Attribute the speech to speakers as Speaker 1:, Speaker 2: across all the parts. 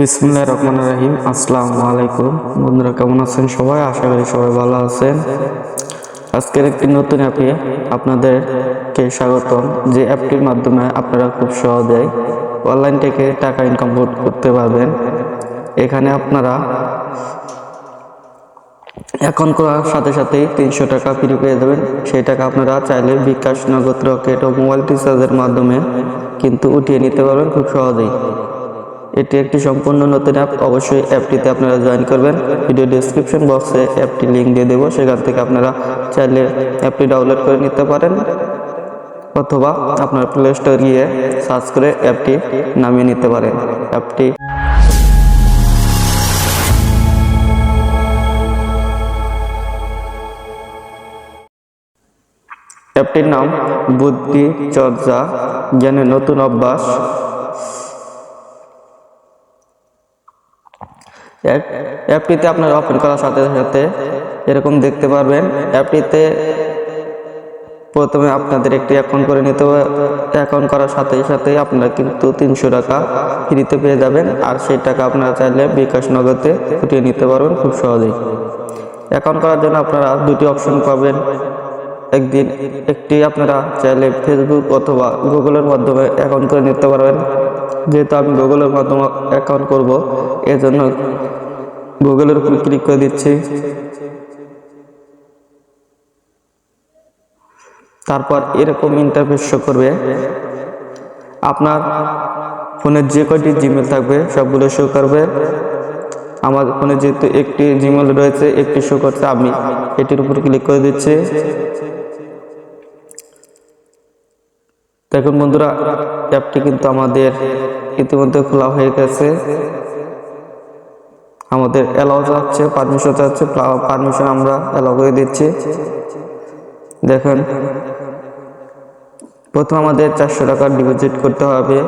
Speaker 1: বিসমুল্লাহ রহমান রাহিম। আসসালামু আলাইকুম বন্ধুরা, কেমন আছেন সবাই? আশা করি সবাই ভালো আছেন। আজকের একটি নতুন অ্যাপে আপনাদেরকে স্বাগতম। যে অ্যাপটির মাধ্যমে আপনারা খুব সহজেই অনলাইন থেকে টাকা ইনকাম করতে পারবেন। এখানে আপনারা অ্যাকাউন্ট করার সাথে সাথেই তিনশো টাকা ফ্রি পেয়ে যাবেন। সেই টাকা আপনারা চাইলে বিকাশ, নগদ, রকেট ও মোবাইল রিচার্জের মাধ্যমে কিন্তু উঠিয়ে নিতে পারবেন খুব সহজেই। এটি একটি সম্পূর্ণ নতুন অ্যাপ অবশ্যই অ্যাপটিতে আপনারা জয়েন করবেন। ভিডিও ডিসক্রিপশন বক্সে অ্যাপটি লিঙ্ক দিয়ে দেবো, সেখান থেকে আপনারা চাইলে অ্যাপটি ডাউনলোড করে নিতে পারেন, অথবা আপনার প্লে স্টোর গিয়ে সার্চ করে অ্যাপটি নামিয়ে নিতে পারেন। অ্যাপটি অ্যাপটির নাম বুদ্ধি চর্চা জ্ঞানের নতুন অভ্যাস। অ্যাপটিতে আপনার ওপেন করার সাথে সাথে এরকম দেখতে পারবেন। অ্যাপটিতে প্রথমে আপনাদের একটি অ্যাকাউন্ট করে নিতে হবে। অ্যাকাউন্ট করার সাথে সাথে আপনারা কিন্তু তিনশো টাকা ফ্রিতে পেয়ে যাবেন। আর সেই টাকা আপনারা চাইলে বিকাশ নগদে উঠিয়ে নিতে পারবেন খুব সহজেই। অ্যাকাউন্ট করার জন্য আপনারা দুটি অপশন পাবেন। একদিন একটি আপনারা চাইলে ফেসবুক অথবা গুগলের মাধ্যমে অ্যাকাউন্ট করে নিতে পারবেন। যেহেতু আমি গুগলের মাধ্যমে অ্যাকাউন্ট করব, এজন্য গুগলের উপর ক্লিক করে দিচ্ছি। তারপর এরকম ইন্টারফেস শো করবে। আপনার ফোনের যে কয়টি জিমেল থাকবে, সবগুলো শো করবে। আমার ফোনে যেহেতু একটি জিমেল রয়েছে, একটি শো করছে আমি, এটির উপর ক্লিক করে দিচ্ছি। দেখুন বন্ধুরা অ্যাপটি কিন্তু আমাদের ইতিমধ্যে খোলা হয়ে গেছে। আমাদের অ্যালাউ চাচ্ছে পারমিশন চাচ্ছে পারমিশন আমরা অ্যালাউ করে দিচ্ছি। দেখেন, প্রথম আমাদের চারশো টাকা ডিপোজিট করতে হবে।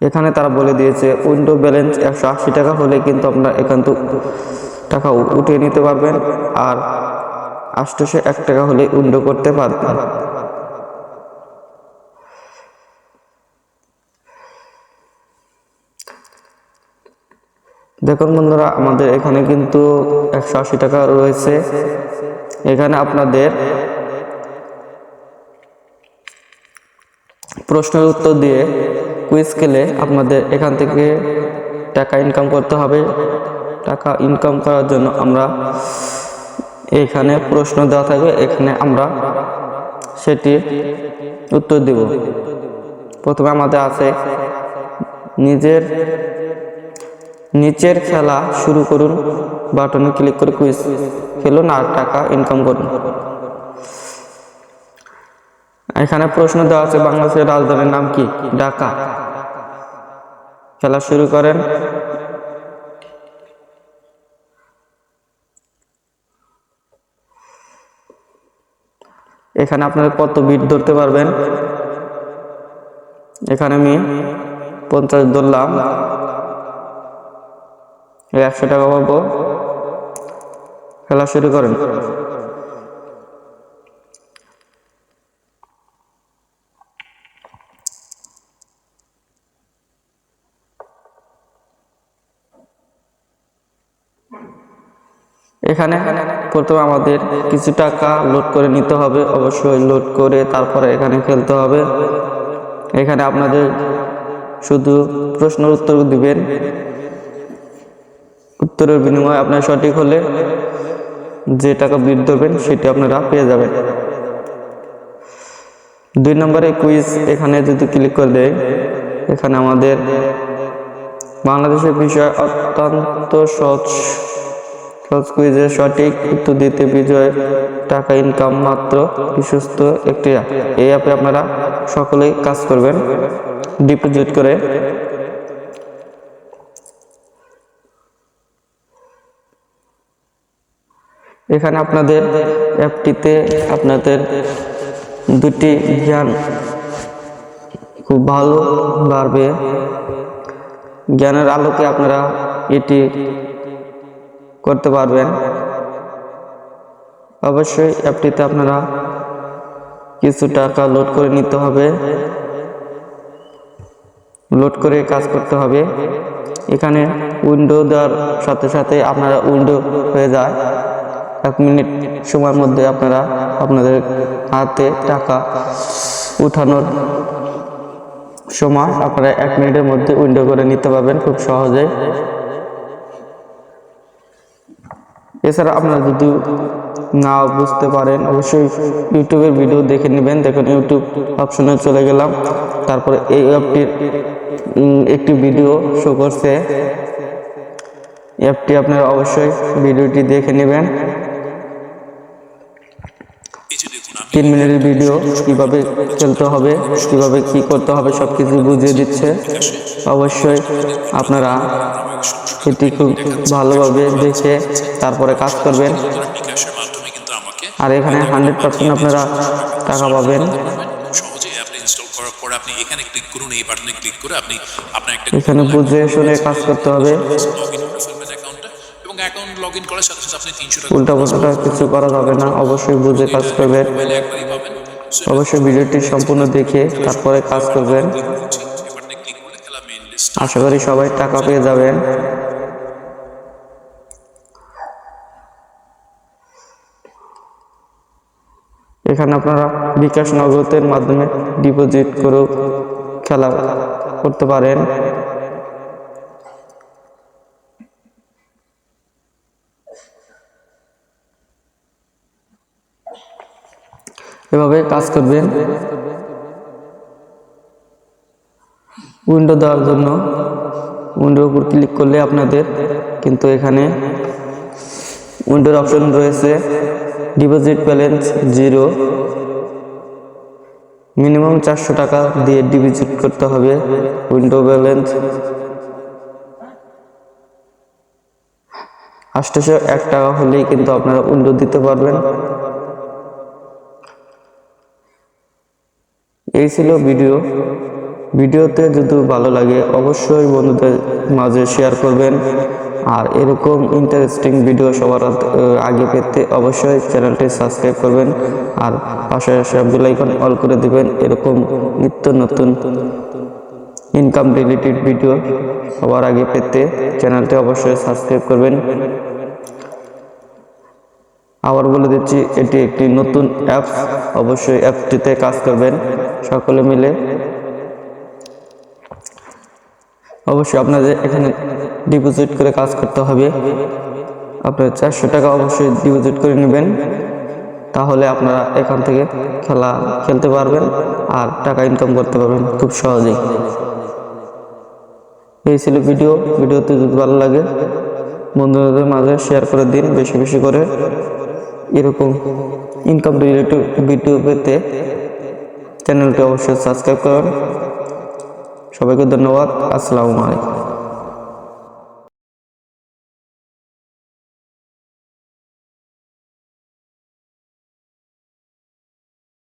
Speaker 1: এখানে তারা বলে দিয়েছে, উইন্ডো ব্যালেন্স একশো আশি টাকা হলে কিন্তু আপনার এখান টাকা উঠিয়ে নিতে পারবেন। আর আষ্টশো এক টাকা হলে উইন্ডো করতে পারবেন। দেখুন বন্ধুরা, আমাদের এখানে কিন্তু একশো আশি টাকা রয়েছে। এখানে আপনাদের প্রশ্নের উত্তর দিয়ে কুইজ খেলে আপনাদের এখান থেকে টাকা ইনকাম করতে হবে। টাকা ইনকাম করার জন্য আমরা এখানে প্রশ্ন দেওয়া থাকবে। এখানে আমরা সেটি উত্তর দেব। প্রথমে আমাদের আছে নিজের নিচের খেলা শুরু করুন। বাটনে ক্লিক করে কুইজ খেলুন আর টাকা ইনকাম করুন। এখানে প্রশ্ন দেওয়া আছে, বাংলাদেশের রাজধানীর নাম কি? ঢাকা। খেলা শুরু করেন। এখানে আপনারা কত বিট ধরতে পারবেন? এখানে আমি পঞ্চাশ ধরলাম। একশো টাকা পাবো খেলা শুরু করেন। এখানে প্রথমে আমাদের কিছু টাকা লোড করে নিতে হবে। অবশ্যই লোড করে তারপরে এখানে খেলতে হবে। এখানে আপনাদের শুধু প্রশ্নের উত্তর দিবেন। উত্তরের বিনিময়ে আপনার সঠিক হলে যে টাকা বিট দেবেন, সেটি আপনারা পেয়ে যাবেন। দুই নম্বরে কুইজ এখানে যদি ক্লিক করে দেয়, এখানে আমাদের বাংলাদেশের বিষয় অত্যন্ত সহজ। সহজ কুইজের সঠিক উত্তর দিতে বিজয় টাকা ইনকাম মাত্র বিশ্বস্ত একটি app। এই অ্যাপে আপনারা সকলেই কাজ করবেন। ডিপোজিট করে এখানে আপনাদের অ্যাপটিতে আপনাদের দুটি জ্ঞান খুব ভালো বাড়বে। জ্ঞানের আলোকে আপনারা এটি করতে পারবেন। অবশ্যই অ্যাপটিতে আপনারা কিছু টাকা লোড করে নিতে হবে। লোড করে কাজ করতে হবে। এখানে উইন্ডো দেওয়ার সাথে সাথে আপনারা উইন্ডো হয়ে যায়। এক মিনিট সময়ের মধ্যে আপনারা আপনাদের হাতে টাকা উঠানোর সময় আপনারা এক মিনিটের মধ্যে উইন্ডো করে নিতে পারবেন খুব সহজে। এছাড়া আপনারা যদি না বুঝতে পারেন, অবশ্যই ইউটিউবের ভিডিও দেখে নেবেন। দেখুন, ইউটিউব অপশনে চলে গেলাম। তারপরে এই অ্যাপটির একটি ভিডিও শো করছে। অ্যাপটি আপনারা অবশ্যই ভিডিওটি দেখে নেবেন। তিন মিনিটের ভিডিও কীভাবে খেলতে হবে, কীভাবে কি করতে হবে সব কিছু বুঝিয়ে দিচ্ছে। অবশ্যই আপনারা এটি খুব ভালোভাবে দেখে তারপরে কাজ করবেন। আর এখানে হান্ড্রেড পার্সেন্ট আপনারা টাকা পাবেন।
Speaker 2: পর আপনি এখানে ক্লিক করুন আপনি আপনার
Speaker 1: এখানে বুঝে শুনে কাজ করতে হবে।
Speaker 2: অ্যাকাউন্ট লগ ইন করার সাথে সাথে আপনি তিনশো টাকা
Speaker 1: উল্টা পাল্টা কিছু করা যাবে না। অবশ্যই বুঝে কাজ করবেন। অবশ্যই ভিডিওটি সম্পূর্ণ দেখে তারপরে কাজ করবেন। আশা করি সবাই টাকা পেয়ে যাবেন। এখানে আপনারা বিকাশ নগদের মাধ্যমে ডিপোজিট করেও খেলা করতে পারেন। এভাবে কাজ করবেন। উইন্ডো দেওয়ার জন্য উইন্ডোর উপর ক্লিক করলে আপনাদের কিন্তু এখানে উইন্ডোর অপশন রয়েছে, ডিপোজিট ব্যালেন্স জিরো। মিনিমাম চারশো টাকা দিয়ে ডিপোজিট করতে হবে উইন্ডো ব্যালেন্স। আটশোশো এক টাকা হলেই কিন্তু আপনারা উইন্ডো দিতে পারবেন। এই ছিল ভিডিও। ভিডিওতে যদি ভালো লাগে, অবশ্যই বন্ধুদের মাঝে শেয়ার করবেন। আর এরকম ইন্টারেস্টিং ভিডিও সবার আগে পেতে অবশ্যই চ্যানেলটি সাবস্ক্রাইব করবেন। আর পাশে সবগুলো আইকন অল করে দিবেন। এরকম নিত্য নতুন ইনকাম রিলেটেড ভিডিও সবার আগে পেতে চ্যানেলটি অবশ্যই সাবস্ক্রাইব করবেন। আবার বলে দিচ্ছি, এটি একটি নতুন অ্যাপস অবশ্যই অ্যাপটিতে কাজ করবেন। সকলে মিলে। অবশ্যই আপনাদের এখানে ডিপোজিট করে কাজ করতে হবে। আপনার চারশো টাকা অবশ্যই ডিপোজিট করে নেবেন। তাহলে আপনারা এখান থেকে খেলা খেলতে পারবেন আর টাকা ইনকাম করতে পারবেন খুব সহজেই। এই ছিল ভিডিও। ভিডিওতে যদি ভালো লাগে, বন্ধুদের মাঝে শেয়ার করে দিন বেশি বেশি করে। এরকম ইনকাম রিলেটেড ভিডিও পেতে চ্যানেলটি অবশ্যই সাবস্ক্রাইব করুন। সবাইকে ধন্যবাদ। আসসালামু আলাইকুম।